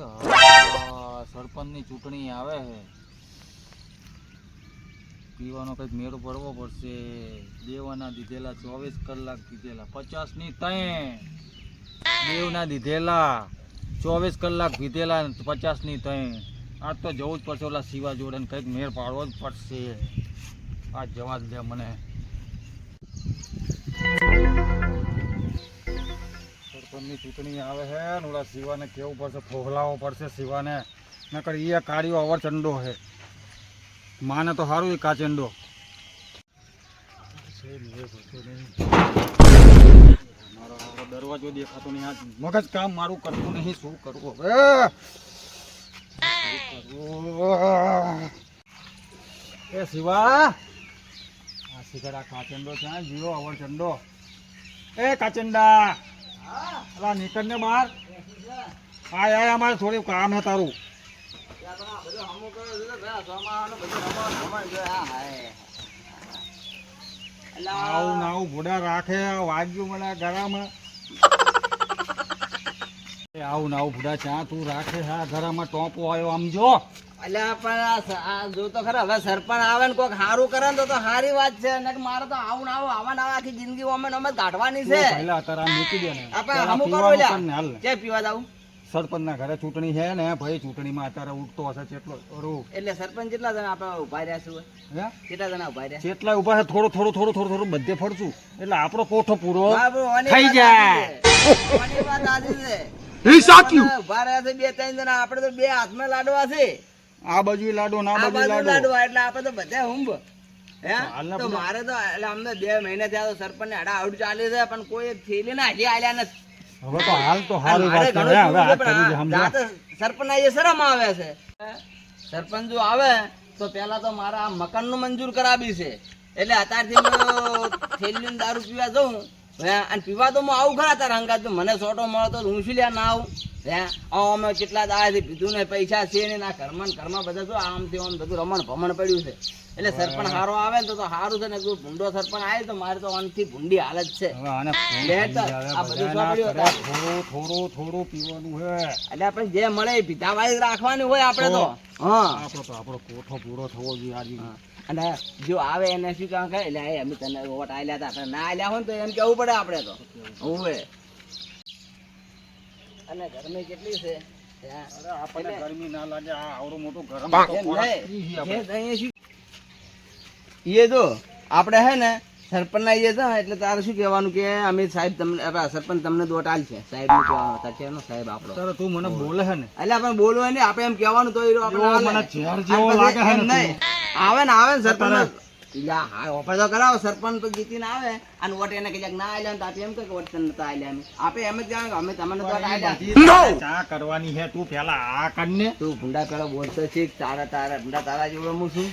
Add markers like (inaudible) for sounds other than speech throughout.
કે સરપંચની ચૂંટણી આવે છે. પીવાનો કંઈક મેળો ભરવો પડશે. દેવાના દીધેલા, ચોવીસ કલાક દીધેલા પચાસની ત્રણ. દેવના દીધેલા, ચોવીસ કલાક દીધેલા પચાસની ત્રણ. આજ તો જવું જ પડશે ઓલા શિવા જોડે કંઈક મેળ પાડવો જ પડશે. આ જવા દે મને. ચૂંટણી આવે છે ઓલા શિવાને કેવું પડશે ફોગલાવો પડશે શિવાને. નકર એ કાર્યો અવર ચંડો છે. માને તો સારું એ કાચંડો દરવાજો દેખાતો નહીં, આ મગજ કામ મારું કરતું નહીં, શું કરવું હવે? એ શિવા, આ શિખર આ કાચંડો છે જીવો અવર ચંડો એ કાચંડા. અલા નીકળ ને બહાર. હા આય, અમારે થોડું કામ હે તારું. આવું નાવું ભોડા રાખે વાગ્યું મને ગળામાં. એ આવું ને આવું ભૂડા ચા તું રાખે હા ધરામાં ટોપો આવ્યો આમ જો. અલ્યા પણ આ જો તો ખરા હવે સરપંચ આવે ને કોઈક સારું કરે ને તો સારી વાત છે. ને મારે તો આવું ના આવું આવા ને આવા આખી જિંદગી અમે ને અમે કાઢવાની છે. પહેલા તારા મૂકી દે ને. આપણે હમું કરો લ્યા. ને. ને. પીવા જાવું સરપંચના ઘરે ચૂંટણી છે ને ભાઈ ચૂંટણીમાં અત્યારે ઉઠતો હશે કેટલો એટલે સરપંચ કેટલા જણા આપણે ઊભા રહ્યા છું કેટલા જણા ઊભા રહ્યા? કેટલા ઊભા છે થોડું થોડું થોડું થોડું થોડું બધે ફરશું. એટલે આપણો કોઠો પૂરો થઈ જાય. સાચી છે. આની વાત સાચી. છે. આપણે ઊભા રહ્યા છે બે ત્રણ જણા આપણે તો બે હાથમાં લાડવા છે. આ બાજુ લાડો ના બાજુ બાજુ લાડો. લાડવા એટલે આપણે તો બધા હુંબ. તો મારે તો એટલે અમને બે મહિના થયા તો સરપંચ અડા આવડ ચાલે છે પણ કોઈ થેલી ના હજી આલ્યા નથી. હવે તો હાલ તો હાલ વાત હવે આ સરપંચ આયે શરમ આવે છે. સરપંચ જો આવે તો પેલા તો મારા મકાનનું મંજૂર કરાવી છે. એટલે અત્યારથી હું થેલીનું દારૂ પીવા જઉં. હે અને પીવા તો હું આવું ખરા તારા અંગાત મને સોટો મળતો હું શું લ્યા ના આવું અમે કેટલા દાડાથી પીધું ને પૈસા છે ને ના ઘરમાં ઘરમાં બધા શું આમ આમ બધું રમણ ભમણ પડ્યું છે. એટલે સરપંચ સારો આવે ને તો તો સારું છે ને તું ભૂંડો સરપંચ આવે તો મારે તો અનથી ભૂંડી હાલત છે. થોડું થોડું થોડું પીવાનું છે એટલે આપણે જે મળે એ પીધા વાળી રાખવાની હોય આપણે તો. હા. આપણો તો આપણો કોઠો પૂરો થવો જોઈએ આજે. અને જો આવે એને શું કામ કરે? એટલે અમે તને વોટ આલ્યા હતા. ના આલ્યા હોય ને તો એમ કેવું પડે આપણે તો? હોવે અને ગરમી કેટલી છે? આપણને ગરમી ના લાગે આ આવડો મોટો ગરમ તો. તો એ જો આપણે. હે ને સરપંચ ના એ હતા એટલે તારે શું કહેવાનું કે અમે સાહેબ તમને સરપંચ તમને દોટ આલ છે. સાહેબનું કહેવાનું હતા છે એનો સાહેબ આપણો. અત્યારે તું મને બોલે હે ને. એટલે આપણે બોલવું ને આપણે એમ કહેવાનું તો એ આપણે મને ઝેર જેવો લાગે હે ને આવે ને આવે ને સરપંચ યા, હા, ઓફર તો કરાવો સરપંચ તો જીતીને આવે. અને વોટ એને કહેજે ના આલ્યા તો આપણે એમ કહે કે વોટ તને નતા આલ્યા અમે આપે એમ જ જાણે કે અમે તમને તો આલ્યા. ચા કરવાની હે તું પેલા આ કરને. તું ભૂંડા પેલો બોલતો છે તારા તારા ભૂંડા તારા જેવડો હું છું.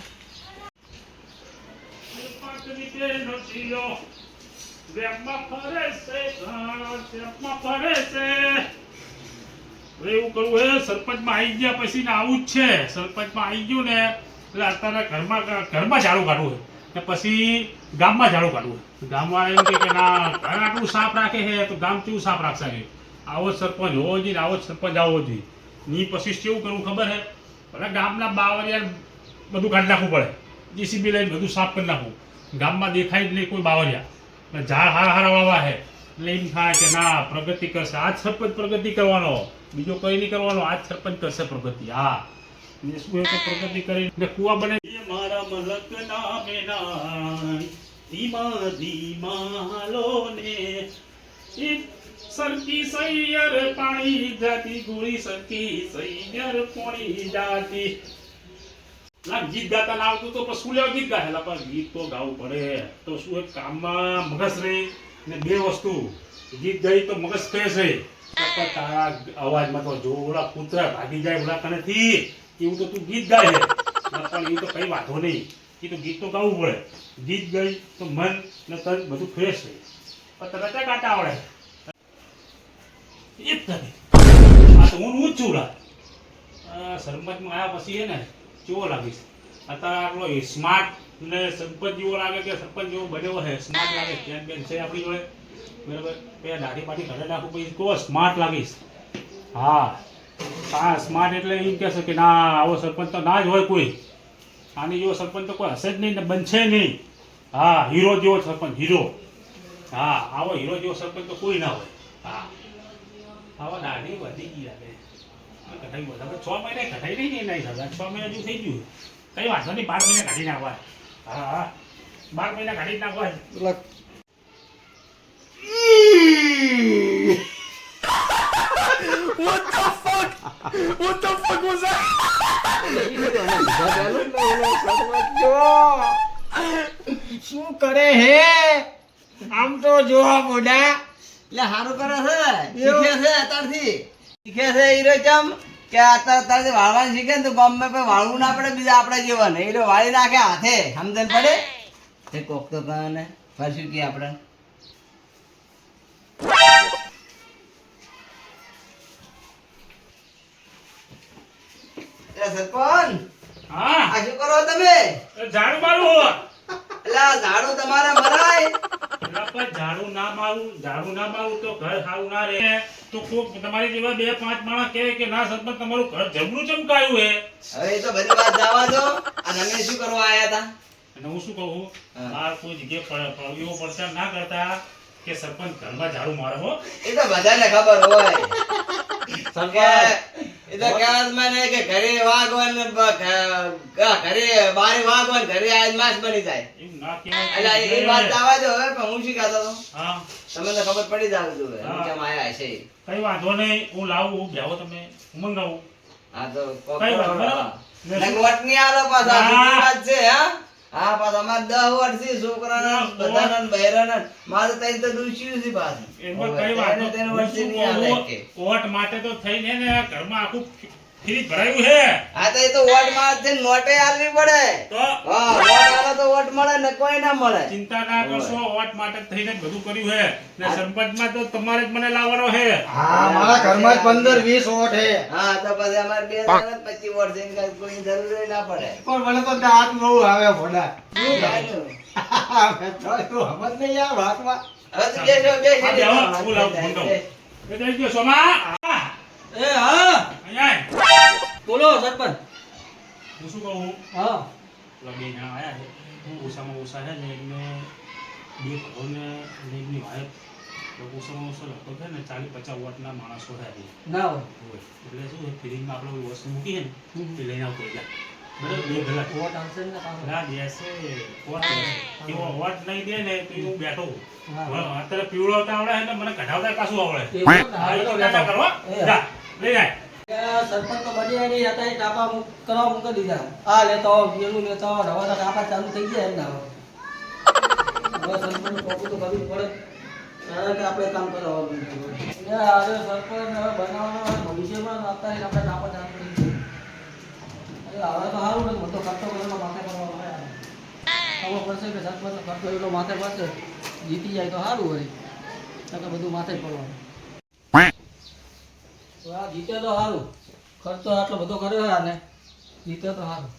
એવું કરવું હે સરપંચમાં આવી ગયા પછી ને આવું જ છે. સરપંચમાં આવી ગયું ને એટલે અત્યારે ઘરમાં ઘરમાં ઝાડુ કાઢવું છે ને પછી ગામમાં ઝાડુ કાઢવું છે ગામવાળા એમ કે ના, ઘર આટલું સાફ રાખે છે, તો ગામ કેવું સાફ રાખશે? છે આવો સરપંચ હોવો જોઈએ આવો સરપંચ આવવો જોઈએ. ની પછી કેવું કરવું ખબર છે? ભલે ગામના બાવરિયા બધું કાઢી નાખવું પડે. જીસીબી લઈને બધું સાફ કરી નાખવું. ગામમાં દેખાય જ નહીં કોઈ બાવરિયા ઝાડ હારા હારા વાવા છે. એટલે એમ થાય કે ના, પ્રગતિ કરશે. આજ સરપંચ પ્રગતિ કરવાનો. બીજો કઈ નહીં કરવાનો. આજ સરપંચ કરશે પ્રગતિ. હા. તો પ્રગતિ કરી ને કુવા બને મારા મલક ના મેના ધીમા ધીમા હાલો ને સરકી સૈયર પાણી જાતી ગુળી સરકી સૈયર પોણી જાતી. ના ગીત ગાતા ના આવતું તો પછી શું લેવા ગીત ગાયેલા? પણ ગીત તો ગાવું પડે. તો શું એક કામમાં મગજ રહે ને બે વસ્તુ. ગીત ગાઈ તો મગજ કહે છે તારા અવાજમાં તો જોડા કૂતરા ભાગી જાય ઓલા કનેથી. એવું તો તું ગીત ગાય છે. પણ એવું તો કઈ વાંધો નહીં. એ તો ગીત તો ગાવું પડે. ગીત ગઈ તો મન ને તન બધું ફ્રેશ થઈ પણ તને કાંટા આવડે? એ જ તને. આ તો હું હું જ સરપંચમાં આવ્યા પછી એને કેવો લાગીશ અત્યારે આપણો સ્માર્ટ ને સરપંચ જેવો લાગે કે સરપંચ જેવો બન્યો છે સ્માર્ટ લાગે ચેન બેન છે આપણી જોડે. બરાબર? બે દાઢી પાટી ઘરે નાખું પછી કેવો સ્માર્ટ લાગીશ હા. હા સ્માર્ટ એટલે એમ કહેશે કે ના, આવો સરપંચ તો ના જ હોય કોઈ. આની જેવો સરપંચ તો કોઈ હશે જ નહીં ને બનશે નહીં. હા, હીરો જેવો સરપંચ, હીરો. હા, આવો હીરો જેવો સરપંચ તો કોઈ ના હોય. હા. આવો દાઢી વધી ગઈ લાગે. કઢાઈ વધારે છ મહિને કઢાઈ નહીં એના હિસાબે. છ મહિના જેવું થઈ ગયું. કઈ વાંધો નહીં, બાર મહિના કાઢી નાખવા હા હા. બાર મહિના કાઢી (laughs) જ that? શું કરે હે? આમ તો જોવા મોડા. એટલે સારું કરે છે. શીખે છે અત્યારથી. શીખે છે હીરો ચમ કે અત્યારે અત્યારથી વાળવાનું શીખે ને તો ગમે કોઈ વાળવું ના પડે બીજા આપણે જીવન ને હીરો વાળી નાખે હાથે. સમજણ પડે? તે કોક તો કાને ફરશું કે આપણે? સરપંચ? હા. આ શું કરો તમે? ઝાડુ મારું એલા ઝાડુ તમારા મરાય. ઝાડુ ના મારું ઝાડુ ના મારું તો ઘર સારું ના રહે. તો કોક તમારી જેવા બે પાંચ માણસ કહે કે ના સરપંચ તમારું ઘર ચમકાયું હે. હવે તો બધી વાત જવા દો. આ તમે શું કરવા આયા હતા અને હું શું કહું? હા. કોઈ જગ્યાએ પ- પ- એવો પ્રચાર ના કરતા કે સરપંચ ઘરમાં ઝાડુ મારો હો. એ તો બધાને ખબર હોય. એ તો કહેવત મને કે ઘરે વાગવાન ને બ- ઘ- ઘ- ઘરે બારે વાગવાન ઘરે આજ માસ બની જાય. એટલે એ વાત જવા દો હવે પણ હું શીખાતો તમને તો ખબર પડી જાવ હા. કેમ આયા હશે. કઈ વાંધો નહીં હું લાવું હું બેહો તમે હું મંગાવું હા તો કઈ વાત કરો. બરાબર? ને આલો પાછા વાત છે હા? હા પાછા અમારે દહ વર્ષ છે છોકરાના બધાના બહેરાના. મારે તઈ તો દૂષ્યું છે પાછું. એમાં કઈ વાત તેને વર્ષે નહીં આવે. ઓટ માટે તો થઈને ને ઘરમાં આખું ફ્રીજ ભરાયું છે? હા તો એ તો વોટમાં છે નોટે આલવી પડે. તો? હા વોટ આલો તો વોટ મળે ને કોઈ ના મળે. ચિંતા ના કરશો ઓટ માટે થઈને બધું કર્યું છે. ને સરપંચમાં તો તમારે જ મને લાવવાનો છે. હા મારા ઘરમાં જ પંદર વીસ ઓઠ હે હા તો પછી અમારે બે જણા જ પચીસ વોટ છે એમ કોઈ જરૂર ના પડે. પણ મને તો દાંત બહુ આવે ભોડા તું? સમજ નહીં આ વાતમાં બેસો બેસો. હું લાવું, સોમા. એ હા. બોલો સરપંચ. હું શું કહું? હા. બે આયા છે. હું ઓછામાં ઓછા છે ને એમને બે ભાવને અને એમની વાઈફ ઓછામાં ઓછા લગભગ છે ને ચાલીસ પચાસ વોટના માણસો છે છે. ના હોય. હોય. એટલે શું છે આપણે વસ્તુ મૂકીએ ને એ લઈને આવતો જાય બરાબર? બે કલાક વોટ આવશે ને ના બેસે વોટ એવો વોટ નહીં દે ને તો હું બેઠો અત્યારે પીવડાવતા આવડે ને મને કઢાવતા પાછું આવડે. ના. જા, લઈ જાય સરપંચ તો બની નહીં હતા એ ટાપા કરવા મૂકી દીધા. આ લેતો આવો પેલું લેતો આવો ને હવે ટાપા ચાલુ થઈ ગયા એમના હવે. સરપંચ કોપી તો કરવું પડે. કારણ કે આપણે કામ કરવાનું છે અરે સરપંચ હવે બનાવવાનો ભવિષ્યમાં ભવિષ્યમાં અત્યારે આપણે ટાપા ચાલુ થઈ ગયા હવે તો સારું નથી, બધો ખર્ચો કરવાનો માથે કરવાનો ખબર પડશે કે સરપંચનો ખર્ચો એટલો માથે પડશે. જીતી જાય તો સારું હોય. નકર બધું માથે પડવાનું. જીતે તો સારું ખર્ચો આટલો બધો કર્યો છે આને. જીતે તો સારું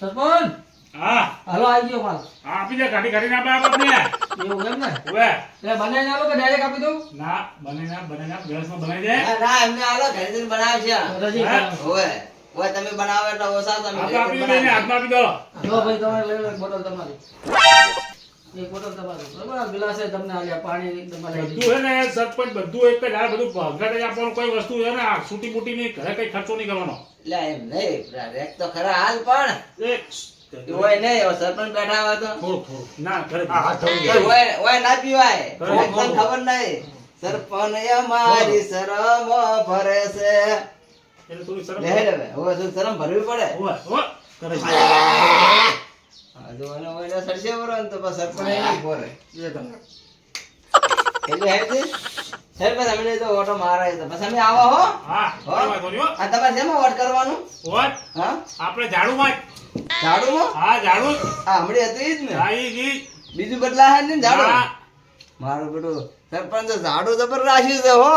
સરપંચ! હા. હાલો આવી ગયો માલ. હા, આપી દે ગાડી કાઢીને આપે આપણને એવું એમ ને? હવે. એટલે બનાવીને આલો કે ડાયરેક્ટ આપી દઉં? ના બને ના બને ના ગેસમાં બનાવી દે. ના ના એમને ઘરે જઈને બનાવશે રજી. હવે ઓય તમે બનાવો એટલે ઓછા તમે આપી દે ને હાથમાં આપી દો. જો ભાઈ તમારે લઈ લો બોટલ તમારી. એક બોટલ તમારી બરાબર? આ ગ્લાસે તમને આલ્યા પાણી તમારે બધું છે ને સરપંચ બધું એક જ આ બધું ભંગાટ જ આપવાનું. કોઈ વસ્તુ છે ને આ છૂટી બૂટી નહીં ઘરે કઈ ખર્ચો નહીં કરવાનો. એટલે એમ નહીં. રેક તો ખરા હાલ પણ એક ઓય નહીં સરપંચ બેઠા હોય તો. થોડું થોડું. ના ઘરે એ ઓય ઓય ના પીવાય. ખબર નહીં. સરપંચ અમારી શરમ ભરે છે. એટલે થોડી શરમ ભરવી પડે? તો અમને તો ઓટો મારે તો અમે આવો હો હા. આ તમારે શેમાં વોટ કરવાનું હોત, હા આપણે હા ઝાડુ જ ને હા, ઈ. બીજું બદલા હે ને ઝાડુ મારું બેટું સરપંચ તો ઝાડુ જબર રાખ્યું છે હો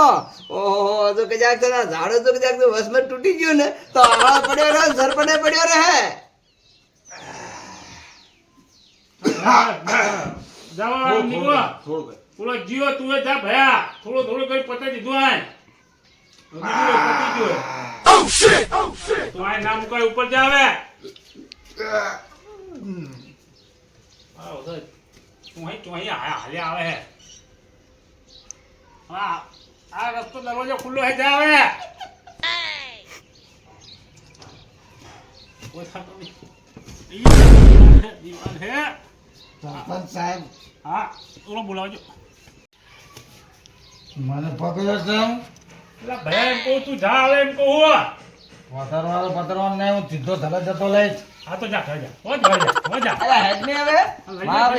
ઓહો તો કજાક ને ઝાડુ તો કજાક તો વસમાં તૂટી ગયું ને તો આવા પડ્યો રહે સરપંચે પડ્યો રહે જાઓ, નીકળો. ઓલો જીઓ તું એ જા ભયા. થોડું થોડું કઈ પતાઈ દીધું આય પતી ગયું. તું આ નામ કોઈ ઉપર જા હવે. આવો તો. તું તું હે. આ રસ્તો દરવાજો ખુલ્લો હે જા હવે. કોઈ થતું નહીં. ઈ દીવાલ હે, દીવાલ હે. સરપંચ સાહેબ. હા ઓલો બોલાવજો. મને પકડ્યો છે પેલા ભયા એમ કહું તું જા હવે એમ કહું પથરવાળો પથરવાનો નહીં હું સીધો ધરે જતો લઈશ. હા તો જા જા હો જા હો જા અલા હેડ ને હવે. મારા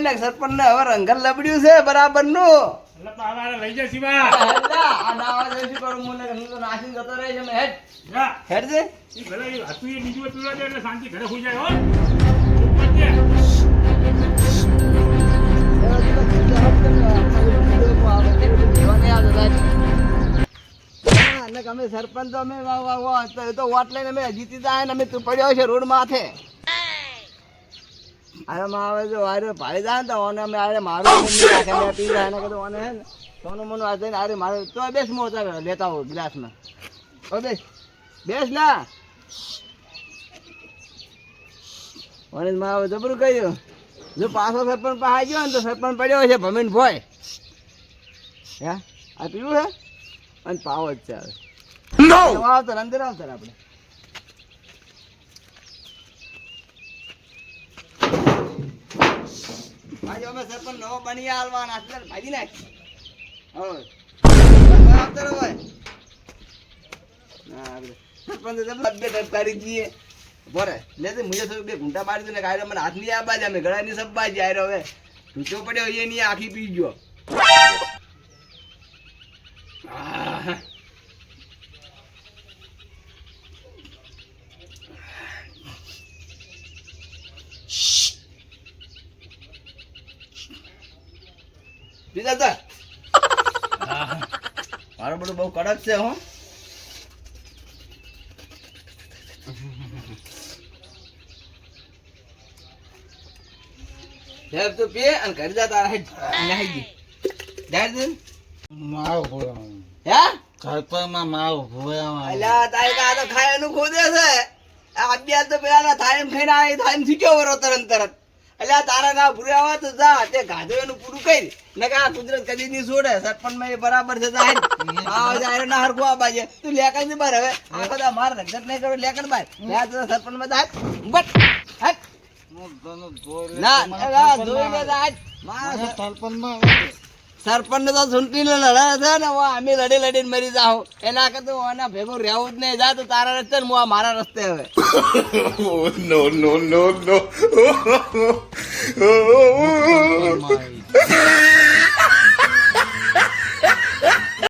ને સરપંચ ને હવે રંગર લબડ્યું છે બરાબરનું લઈ જા શિવા. આ કરું હું તો નાસીને જતો રહી છે હેડ. હેડ છે એ ઘરે એ હતું એ બીજું પીવડા દે એટલે શાંતિ ઘરે સુઈ જાય હો. અમે સરપંચ તો અમે તો એ વોટ લઈને અમે જીતી જાય ને અમે તું પડ્યો છે રોડ માથે. અરે માં આવે જો અરે ભાઈ જાય તો ઓને અમે અરે મારું રાખે મેં પી જાય ને કીધું ઓને હે ને સોનું મોનું આ જઈને અરે મારે તો બેસ મોતા લેતા હો ગ્લાસમાં. ઓ બેસ બેસ ના ઓને માં આવે જબરું કહ્યું જો પાછો સરપંચ પાસે ગયો ને તો સરપંચ પડ્યો છે ભમીન ભોય. હે? આ પીવું હે? અને પાવ જ છે હવે. આવતર અંદર આવતા આપણે. આજે અમે સરપંચ નવો બની હાલવાના છે. ભાજી નાખ. હવે. ના ને હાથની આબાજ, અમે ગળાની સબ બાજી આયરો હવે. ઢૂંચો પડ્યો એ નહીં, આખી પી ગયો. બીજા તા મારું બધું બહુ કડક છે હો. સાહેબ તું પીએ અને ઘરે જા તારા નાહી જાય છે માવ ભૂવાનું હે? સરપંચમાં માવ ભૂવામાં અલ્યા તારે કા તો ખાય ખોદે છે. આ તો પેલા ના ખાઈને આવી થાયમ શીખ્યો વરો તરત તરત. અલ્યા તારા ના ભૂરે આવા તો જા તે ગાધો એનું પૂરું કરી. ને આ કુદરત કદી નહીં છોડે સરપંચમાં એ બરાબર છે જાય આ (laughs) જાય ના હરખું આ બાજે. તું લેકનની બાર હવે. આ બધા માર રગત નહીં કરો લેકન બાર. લે તો સરપંચમાં જાય બટ હટ. ના જોઈ લે જાય મારા સરપંચ સરપંચમાં સરપંચ તો ચૂંટણી લડે છે ને હું અમે લડી લડીને મરી જાઉં એના કરતા એના ભેગું રહેવું જ નહીં. જા તો તારા રસ્તે ને હું આ મારા રસ્તે હવે. સરપંચમાં આવી.